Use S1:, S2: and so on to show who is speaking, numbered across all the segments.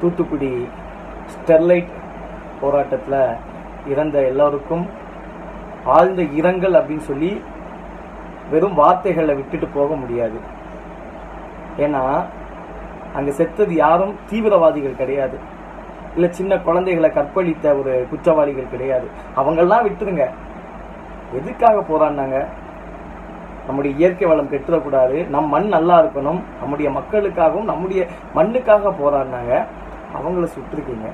S1: Thoothukudi Sterlite போராட்டத்தில் இறந்த எல்லோருக்கும் ஆழ்ந்த இரங்கல் அப்படின்னு சொல்லி வெறும் வார்த்தைகளை விட்டுட்டு போக முடியாது. ஏன்னா அங்கே செத்தது யாரும் தீவிரவாதிகள் கிடையாது. இல்லை சின்ன குழந்தைகளை கற்பழித்த ஒரு குற்றவாளிகள் கிடையாது. அவங்கெல்லாம் விட்டுருங்க. எதுக்காக போராடினாங்க? நம்முடைய இயற்கை வளம் கெட்டுறக்கூடாது. நம் மண் நல்லா இருக்கணும். நம்முடைய மக்களுக்காகவும் நம்முடைய மண்ணுக்காக போராடினாங்க. அவங்கள சுட்டிருக்கீங்க.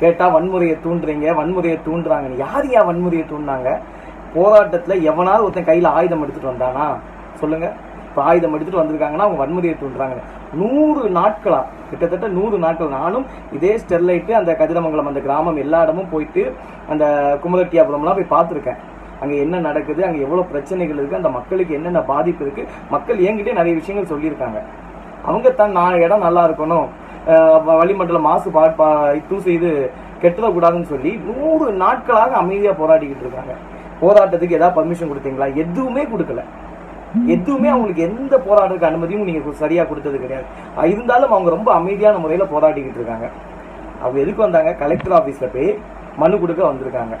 S1: கேட்டால் வன்முறையை தூண்டுறீங்க வன்முறையை தூண்டுறாங்கன்னு. யார் யா வன்முறையை தூண்டினாங்க? போராட்டத்தில் எவனாவது ஒருத்தன் கையில் ஆயுதம் எடுத்துகிட்டு வந்தானா? சொல்லுங்கள் இப்போ ஆயுதம் எடுத்துகிட்டு வந்திருக்காங்கன்னா அவங்க வன்முறையை தூண்டுறாங்க. நூறு நாட்களாக கிட்டத்தட்ட நூறு நாட்கள். நானும் இதே ஸ்டெர்லைட்டு அந்த கதிரமங்கலம் அந்த கிராமம் எல்லா இடமும் போயிட்டு அந்த குமரட்டியாபுரம்லாம் போய் பார்த்துருக்கேன். அங்கே என்ன நடக்குது அங்கே எவ்வளோ பிரச்சனைகள் இருக்குது அந்த மக்களுக்கு என்னென்ன பாதிப்பு இருக்குது மக்கள் என்கிட்டே நிறைய விஷயங்கள் சொல்லியிருக்காங்க. அவங்க தான் நான் இடம் நல்லா இருக்கணும். வளிமண்டல மாசு பா பா- தூசு இது கெட்டுறக்கூடாதுன்னு சொல்லி நூறு நாட்களாக அமைதியாக போராடிக்கிட்டு இருக்காங்க. போராட்டத்துக்கு ஏதாவது பர்மிஷன் கொடுத்தீங்களா? எதுவுமே கொடுக்கல. எதுவுமே அவங்களுக்கு எந்த போராட்டத்துக்கு அனுமதியும் நீங்க சரியா கொடுத்தது கிடையாது. இருந்தாலும் அவங்க ரொம்ப அமைதியான முறையில போராடிக்கிட்டு இருக்காங்க. அவங்க எதுக்கு வந்தாங்க? கலெக்டர் ஆஃபீஸில் போய் மனு கொடுக்க வந்திருக்காங்க.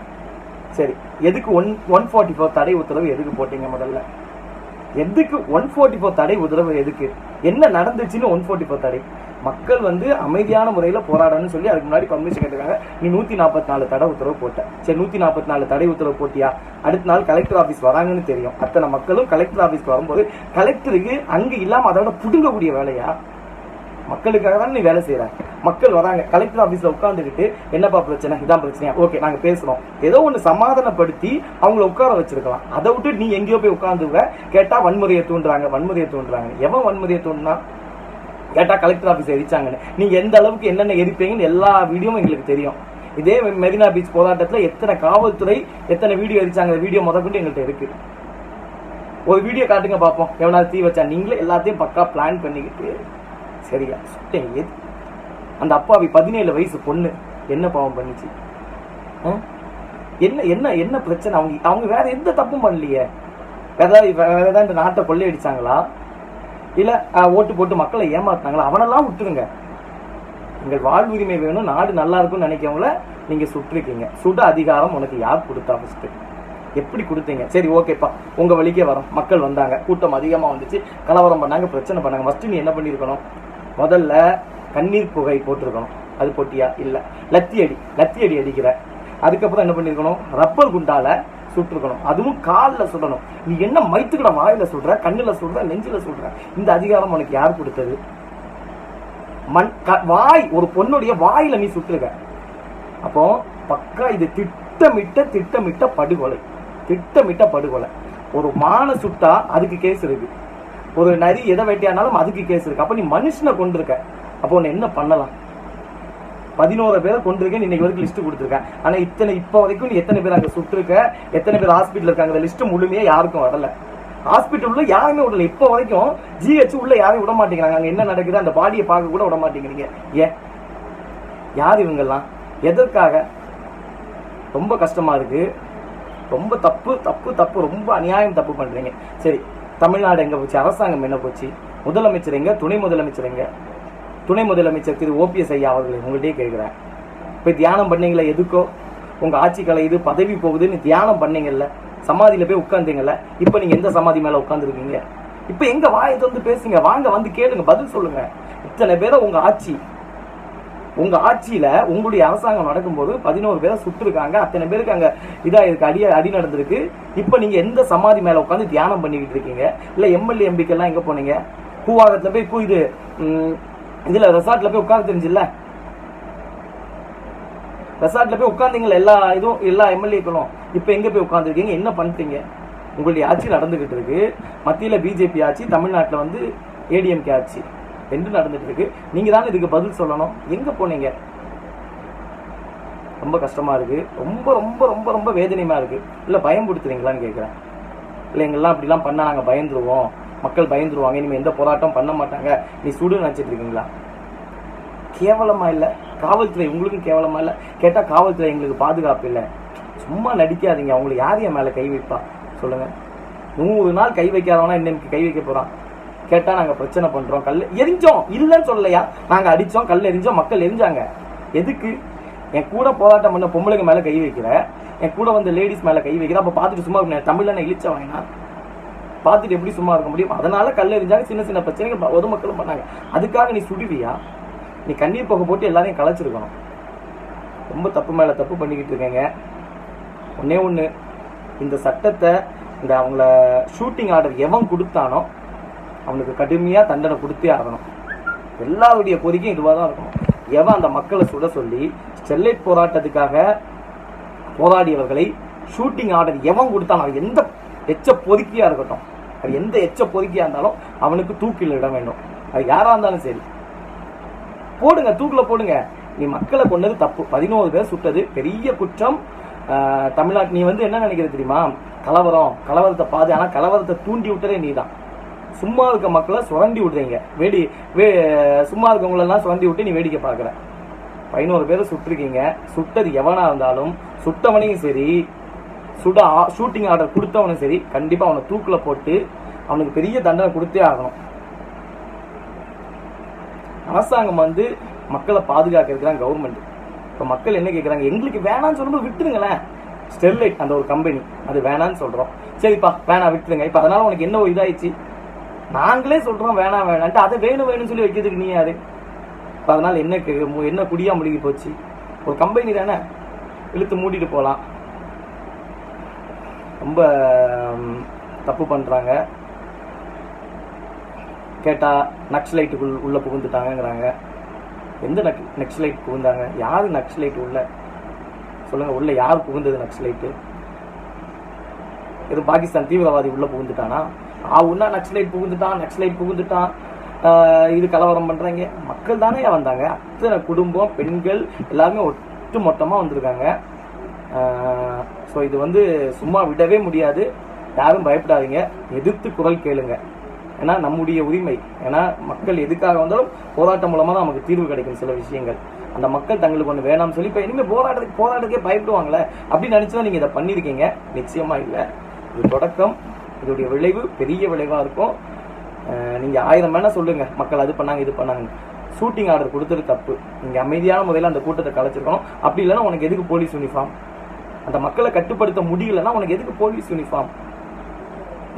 S1: சரி எதுக்கு ஒன் ஒன் ஃபார்ட்டி ஃபோர் தடை உத்தரவு எதுக்கு போட்டீங்க முதல்ல? எதுக்கு ஒன் ஃபார்ட்டி ஃபோர் தடை உத்தரவு எதுக்கு? என்ன நடந்துச்சுன்னு ஒன் ஃபார்ட்டி ஃபோர் தடை? மக்கள் வந்து அமைதியான முறையில் போராடணும்னு சொல்லி அதுக்கு முன்னாடி பர்மிஷன் கேட்டிருக்காங்க. நீ நூற்றி நாற்பத்தி நாலு தடை உத்தரவு போட்ட. சரி நூற்றி நாற்பத்தி நாலு தடை உத்தரவு போட்டியா? அடுத்த நாள் கலெக்டர் ஆஃபீஸ் வராங்கன்னு தெரியும். அத்தனை மக்களும் கலெக்டர் ஆஃபீஸ்க்கு வரும்போது கலெக்டருக்கு அங்கே இல்லாமல் அதோட புடுங்கக்கூடிய வேலையா? மக்களுக்காக தான் நீ வேலை செய்கிற மக்கள் வராங்க கலெக்டர் ஆஃபீஸில் உட்காந்துக்கிட்டு என்னப்பா பிரச்சனை? இதான் பிரச்சனையா? ஓகே நாங்கள் பேசுகிறோம் ஏதோ ஒன்று சமாதானப்படுத்தி அவங்கள உட்கார வச்சிருக்கலாம். அதை விட்டு நீ எங்கேயோ போய் உட்காந்துவ கேட்டால் வன்முறையை தூண்டுறாங்க வன்முறையை தூண்டுறாங்க. எவன் வன்முறையை தூண்டினா? கேட்டால் கலெக்டர் ஆஃபீஸ் எரிச்சாங்கன்னு. நீங்கள் எந்த அளவுக்கு என்னென்ன எரிப்பீங்கன்னு எல்லா வீடியோவும் எங்களுக்கு தெரியும். இதே மெரினா பீச் போராட்டத்தில் எத்தனை காவல்துறை எத்தனை வீடியோ எரிச்சாங்க வீடியோ முதற்கொண்டு எங்கள்கிட்ட இருக்குது ஒரு வீடியோ காட்டுங்க பார்ப்போம் எவனாவது தீ வச்சா நீங்களே எல்லாத்தையும் பக்கா பிளான் பண்ணிக்கிட்டு சரியா சுட்டேன். எது? அந்த அப்பாவி பதினேழு வயசு பொண்ணு. என்ன பாவம் பண்ணிச்சு? என்ன என்ன என்ன பிரச்சனை? அவங்க அவங்க வேற எந்த தப்பும் பண்ணலையே. வேற ஏதாவது வேற ஏதாவது இந்த நாட்டை கொள்ளையடிச்சாங்களா? இல்ல ஓட்டு போட்டு மக்களை ஏமாத்தாங்களா அவனெல்லாம் விட்டுருங்க. எங்கள் வாழ்வுரிமை வேணும் நாடு நல்லா இருக்கும்னு நினைக்கவங்கள நீங்க சுட்டிருக்கீங்க சுட அதிகாரம் உனக்கு யார் கொடுத்தா ஃபர்ஸ்ட் எப்படி கொடுத்தீங்க? சரி ஓகேப்பா. உங்க வழிக்கே வரோம். மக்கள் வந்தாங்க. கூட்டம் அதிகமா வந்துச்சு. கலவரம் பண்ணாங்க பிரச்சனை பண்ணாங்க. ஃபர்ஸ்ட் நீ என்ன பண்ணிருக்கணும்? முதல்ல கண்ணீர் புகை போட்டிருக்கணும். அது போட்டியா? இல்லை. லத்தி அடி லத்தி அடி அடிக்கிற. அதுக்கப்புறம் என்ன பண்ணியிருக்கணும் ரப்பர் குண்டால சுட்டிருக்கணும். அதுவும் காலில் சுடணும். நீ என்ன மைத்துக்கிட வாயில சுடுற கண்ணில் சுடுற நெஞ்சில் சுடுற? இந்த அதிகாரம் உனக்கு யார் கொடுத்தது? மண் க- வாய் ஒரு பொண்ணுடைய வாயில நீ சுட்டுருக்க. அப்போ பக்கா இது திட்டமிட்ட திட்டமிட்ட படுகொலை. திட்டமிட்ட படுகொலை. ஒரு மான சுட்டா அதுக்கு கேஸ் இருக்கு. ஒரு நரி எதை வெட்டியானாலும் அதுக்கு கேஸ் இருக்கு. அப்போ நீ மனுஷனை கொண்டிருக்க அப்போ உன்னை என்ன பண்ணலாம்? பதினோரு பேரை கொண்டிருக்கேன். இன்னைக்கு வரைக்கும் லிஸ்ட் கொடுத்துருக்கேன். ஆனா இத்தனை இப்போ வரைக்கும் நீ எத்தனை பேர் அங்கே சுட்டிருக்க? எத்தனை பேர் ஹாஸ்பிட்டல் இருக்காங்க? அந்த லிஸ்ட் முழுமையாக யாருக்கும் வரல. ஹாஸ்பிட்டல் உள்ள யாருமே விடல. இப்போ வரைக்கும் ஜிஹெச் உள்ள யாரையும் விட மாட்டேங்கிறாங்க. அங்க என்ன நடக்குது? அந்த பாடியை பார்க்க கூட விட மாட்டேங்கிறீங்க. ஏன்? யார் இவங்கெல்லாம்? எதற்காக? ரொம்ப கஷ்டமா இருக்கு. ரொம்ப தப்பு தப்பு தப்பு ரொம்ப அநியாயம் தப்பு பண்றீங்க. சரி தமிழ்நாடு எங்க போச்சு? அரசாங்கம் என்ன போச்சு? முதலமைச்சர் எங்க? துணை முதலமைச்சர் எங்க? துணை முதலமைச்சர் திரு ஓபிஎஸ் ஐயா அவர்களை உங்கள்கிட்டயே கேட்குறேன். போய் தியானம் பண்ணீங்களா? எதுக்கோ? உங்கள் ஆட்சி கலையுது பதவி போகுதுன்னு தியானம் பண்ணீங்கல்ல சமாதியில் போய் உட்கார்ந்தீங்கல்ல இப்போ நீங்கள் எந்த சமாதி மேலே உட்காந்துருக்கீங்க இப்போ எங்கே வாயை வந்து பேசுங்க வாங்க வந்து கேளுங்க பதில் சொல்லுங்க. இத்தனை பேரை உங்கள் ஆட்சி உங்கள் ஆட்சியில் உங்களுடைய அரசாங்கம் நடக்கும்போது பதினோரு பேரை சுட்டுருக்காங்க அத்தனை பேருக்கு அங்கே இதாக இருக்கு அடி அடி நடந்திருக்கு. இப்போ நீங்கள் எந்த சமாதி மேலே உட்காந்து தியானம் பண்ணிக்கிட்டு இருக்கீங்க? இல்லை எம்எல்ஏ எம்பிக்கெல்லாம் எங்கே போனீங்க? பூவாகத்துல போய் இது இதுல ரெசார்ட்ல போய் உட்கார தெரிஞ்சுல்ல? ரெசார்ட்ல போய் உட்கார்ந்தீங்களா எல்லா இதுவும் எல்லா எம்எல்ஏக்களும். இப்ப எங்க போய் உட்காந்துருக்கீங்க என்ன பண்றீங்க? உங்களுடைய ஆட்சி நடந்துகிட்டு இருக்கு. மத்தியில பிஜேபி ஆட்சி தமிழ்நாட்டில் வந்து ஏடிஎம்கே ஆட்சி. ரெண்டும் நடந்துட்டு இருக்கு. நீங்க தானே இதுக்கு பதில் சொல்லணும். எங்க போனீங்க? ரொம்ப கஷ்டமா இருக்கு. ரொம்ப ரொம்ப ரொம்ப ரொம்ப வேதனையமா இருக்கு. இல்ல பயம் கொடுத்துறீங்களான்னு கேக்குறேன். இல்ல எங்கெல்லாம் அப்படிலாம் பண்ணா நாங்க பயந்துருவோம். மக்கள் பயந்துருவாங்க. இனிமேல் எந்த போராட்டம் பண்ண மாட்டாங்க. நீ சுடு நினச்சிட்டு இருக்கீங்களா? கேவலமா இல்லை. காவல்துறை உங்களுக்கும் கேவலமா இல்லை. கேட்டால் காவல்துறை எங்களுக்கு பாதுகாப்பு இல்லை. சும்மா நடிக்காதீங்க. அவங்களுக்கு யார் என் மேலே கை வைப்பா? சொல்லுங்க. நூறு நாள் கை வைக்காதவனா இன்னைக்கு கை வைக்க போகிறான் கேட்டால் நாங்கள் பிரச்சனை பண்ணுறோம் கல் எரிஞ்சோம். இல்லைன்னு சொல்லலையா? நாங்கள் அடித்தோம் கல் எரிஞ்சோம் மக்கள் எரிஞ்சாங்க. எதுக்கு? என் கூட போராட்டம் பண்ண பொம்பளைங்க மேலே கை வைக்கிற என் கூட வந்த லேடிஸ் மேலே கை வைக்கிற அப்போ பார்த்துட்டு சும்மா தமிழில் என்ன நான் இழிச்ச வாங்கினா பார்த்துட்டு எப்படி சும்மா இருக்க முடியும்? அதனால கல் எரிஞ்சாங்க. சின்ன சின்ன பிரச்சனைகள் பொதுமக்களும் பண்ணாங்க. அதுக்காக நீ சுடுவியா? நீ கண்ணீர் புகை போட்டு எல்லாரையும் கலைச்சிருக்கணும் ரொம்ப தப்பு மேல தப்பு பண்ணிக்கிட்டு இருக்கேங்க. ஒன்னே ஒன்று இந்த சட்டத்தை இந்த அவங்கள ஷூட்டிங் ஆர்டர் எவன் கொடுத்தானோ அவனுக்கு கடுமையா தண்டனை கொடுத்தே ஆகணும். எல்லாருடைய கோரிக்கையும் இதுவாக தான் இருக்கணும். எவன் அந்த மக்களை சுட சொல்லி ஸ்டெர்லைட் போராட்டத்துக்காக போராடியவர்களை ஷூட்டிங் ஆர்டர் எவன் கொடுத்தானோ அவன் எந்த எச்ச பொறுக்கியா இருக்கட்டும். அது எந்த எச்ச பொறுக்கியா இருந்தாலும் அவனுக்கு தூக்கில் இட வேண்டும். அது யாரா இருந்தாலும் சரி. போடுங்க தூக்கில் போடுங்க. நீ மக்களை கொண்டது தப்பு. பதினோரு பேர் சுட்டது பெரிய குற்றம். தமிழ்நாட்டு நீ வந்து என்ன நினைக்கிற தெரியுமா? கலவரம். கலவரத்தை பாது ஆனால் கலவரத்தை தூண்டி விட்டதே நீதான். சும்மா இருக்க மக்களை சுரண்டி விடுறீங்க. வேடி வே சும்மா இருக்கவங்களெல்லாம் சுரண்டி விட்டு நீ வேடிக்கை பார்க்குற. பதினோரு பேரை சுட்டிருக்கீங்க. சுட்டது எவனாக இருந்தாலும் சுட்டவனையும் சரி சுட ஷூட்டிங் ஆர்டர் கொடுத்தவனும் சரி கண்டிப்பாக அவனை தூக்கில் போட்டு அவனுக்கு பெரிய தண்டனை கொடுத்தே ஆகணும். அரசாங்கம் வந்து மக்களை பாதுகாக்கிறதுக்கு தான் கவர்மெண்ட் இப்போ மக்கள் என்ன கேட்குறாங்க எங்களுக்கு வேணாம்னு சொல்லும்போது விட்டுருங்களேன். ஸ்டெர்லைட் அந்த ஒரு கம்பெனி அது வேணான்னு சொல்கிறோம் சரிப்பா வேணாம் விட்டுருங்க. இப்போ அதனால் உனக்கு என்ன ஒரு இதாயிடுச்சு? நாங்களே சொல்கிறோம் வேணாம் வேணான்ட்டு அதை வேணும் வேணும்னு சொல்லி வைக்கிறதுக்கு நீ யாரு? இப்போ அதனால் என்ன மு- என்ன குடியாக முழுகி போச்சு? ஒரு கம்பெனி தானே? இழுத்து மூடிட்டு போகலாம் ரொம்ப தப்பு பண்ணுறாங்க கேட்டால் நக்ஸலைட்டுக்குள் உள்ளே புகுந்துட்டாங்கங்கிறாங்க. எந்த நக் நக்ஸலைட் புகுந்தாங்க? யார் நக்ஸலைட் உள்ள? சொல்லுங்கள் உள்ளே யார் புகுந்தது நக்ஸலைட்டு இது பாகிஸ்தான் தீவிரவாதி உள்ளே புகுந்துட்டானா? ஆ உன்னா நக்ஸலைட் புகுந்துட்டான் நக்ஸலைட் புகுந்துட்டான். இது கலவரம் பண்ணுறாங்க மக்கள் தானே வந்தாங்க. அத்தனை குடும்பம் பெண்கள் எல்லாருமே ஒட்டு மொத்தமாக வந்திருக்காங்க ஸோ இது வந்து சும்மா விடவே முடியாது. யாரும் பயப்படாதீங்க. எதிர்த்து குரல் கேளுங்க. ஏன்னா நம்முடைய உரிமை. ஏன்னா மக்கள் எதுக்காக வந்தாலும் போராட்டம் மூலமாக தான் நமக்கு தீர்வு கிடைக்கும் சில விஷயங்கள். அந்த மக்கள் தங்களுக்கு ஒன்று வேணாம்னு சொல்லி இப்போ இனிமேல் போராட்டத்துக்கு போராட்டத்துக்கே பயப்படுவாங்களே? அப்படின்னு நினச்சி தான் நீங்கள் இதை பண்ணியிருக்கீங்க. நிச்சயமாக இல்லை. இது தொடக்கம். இதோடைய விளைவு பெரிய விளைவாக இருக்கும். நீங்கள் ஆயிரம் வேணால் சொல்லுங்கள் மக்கள் அது பண்ணாங்க இது பண்ணாங்க ஷூட்டிங் ஆர்டர் கொடுத்தது தப்பு. நீங்கள் அமைதியான முறையில் அந்த கூட்டத்தை கலைச்சிருக்கணும். அப்படி இல்லைன்னா உனக்கு எதுக்கு போலீஸ் யூனிஃபார்ம் அந்த மக்களை கட்டுப்படுத்த முடியலன்னா உனக்கு எதுக்கு போலீஸ் யூனிஃபார்ம்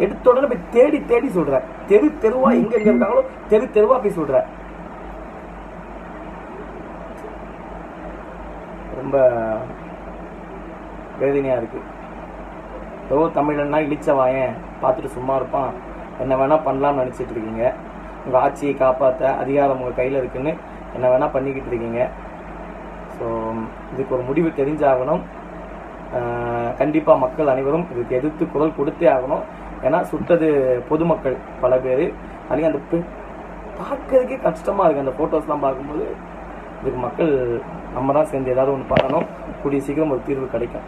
S1: எடுத்த உடனே போய் தேடி தேடி சொல்ற. தெரு தெருவா எங்க எங்க இருக்காங்களோ தெரு தெருவா போய் சொல்ற. ரொம்ப வேதனையா இருக்கு. ஏதோ தமிழன்னா இழிச்சவாயன் பார்த்துட்டு சும்மா இருப்பான். என்ன வேணா பண்ணலாம்னு நினச்சிட்டு இருக்கீங்க. உங்கள் ஆட்சியை காப்பாற்ற அதிகாரம் உங்கள் கையில் இருக்குன்னு என்ன வேணால் பண்ணிக்கிட்டு இருக்கீங்க. ஸோ இதுக்கு ஒரு முடிவு தெரிஞ்சாகணும். கண்டிப்பாக மக்கள் அனைவரும் இதுக்கு எதிர்த்து குரல் கொடுத்தே ஆகணும். ஏன்னா சுட்டது பொதுமக்கள் பல பேர். அன்றைக்கி அந்த பெண் பார்க்கறதுக்கே கஷ்டமாக இருக்குது அந்த ஃபோட்டோஸ்லாம் பார்க்கும்போது இதுக்கு மக்கள் நம்ம தான் சேர்ந்து ஏதாவது ஒன்று பண்ணணும். கூடிய சீக்கிரம் ஒரு தீர்வு கிடைக்கும்.